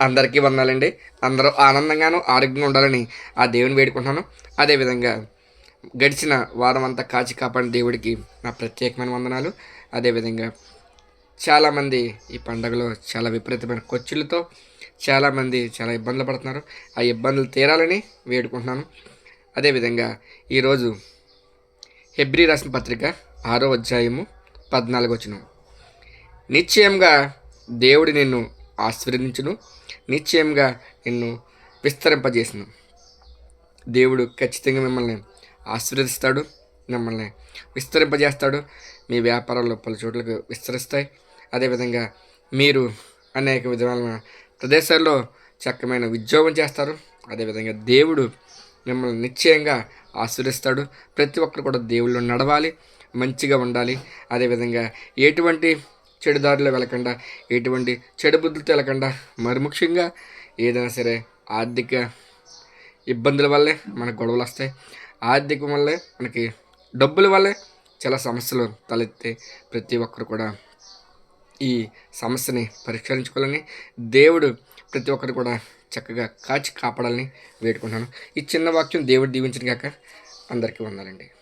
అందరికీ వందాలండి. అందరూ ఆనందంగాను ఆరోగ్యంగా ఉండాలని ఆ దేవుని వేడుకుంటున్నాను. అదేవిధంగా గడిచిన వారం అంతా కాచి కాపాడిన దేవుడికి నా ప్రత్యేకమైన వందనాలు. అదేవిధంగా చాలామంది ఈ పండుగలో చాలా విపరీతమైన ఖర్చులతో చాలామంది చాలా ఇబ్బందులు పడుతున్నారు. ఆ ఇబ్బందులు తీరాలని వేడుకుంటున్నాను. అదేవిధంగా ఈరోజు హెబ్రి రాసిన పత్రిక ఆరో అధ్యాయము పద్నాలుగు వచ్చిన నిశ్చయంగా దేవుడు నిన్ను ఆశీర్వదించును. నిశ్చయంగా నిన్ను విస్తరింపజేసిన. దేవుడు ఖచ్చితంగా మిమ్మల్ని ఆశీర్వదిస్తాడు మిమ్మల్ని విస్తరింపజేస్తాడు. మీ వ్యాపారాలు పలు చోట్లకు విస్తరిస్తాయి. అదేవిధంగా మీరు అనేక విధమైన ప్రదేశాల్లో చక్కమైన ఉద్యోగం చేస్తారు. అదేవిధంగా దేవుడు మిమ్మల్ని నిశ్చయంగా ఆశీర్వదిస్తాడు. ప్రతి ఒక్కరు కూడా దేవుళ్ళు నడవాలి మంచిగా ఉండాలి. అదేవిధంగా ఎటువంటి చెడుదారిలో వెళ్ళకుండా ఎటువంటి చెడు బుద్ధులతో వెళ్ళకుండా మరి ముఖ్యంగా ఏదైనా సరే ఆర్థిక ఇబ్బందుల వల్లే మనకు గొడవలు వస్తాయి. ఆర్థికం వల్లే మనకి డబ్బుల వల్లే చాలా సమస్యలు తలెత్తే ప్రతి ఒక్కరు కూడా ఈ సమస్యని పరిష్కరించుకోవాలని దేవుడు ప్రతి ఒక్కరు కూడా చక్కగా కాచి కాపాడాలని వేడుకుంటాను ఈ చిన్న వాక్యం దేవుడు దీవించిన కాక అందరికీ ఉండాలండి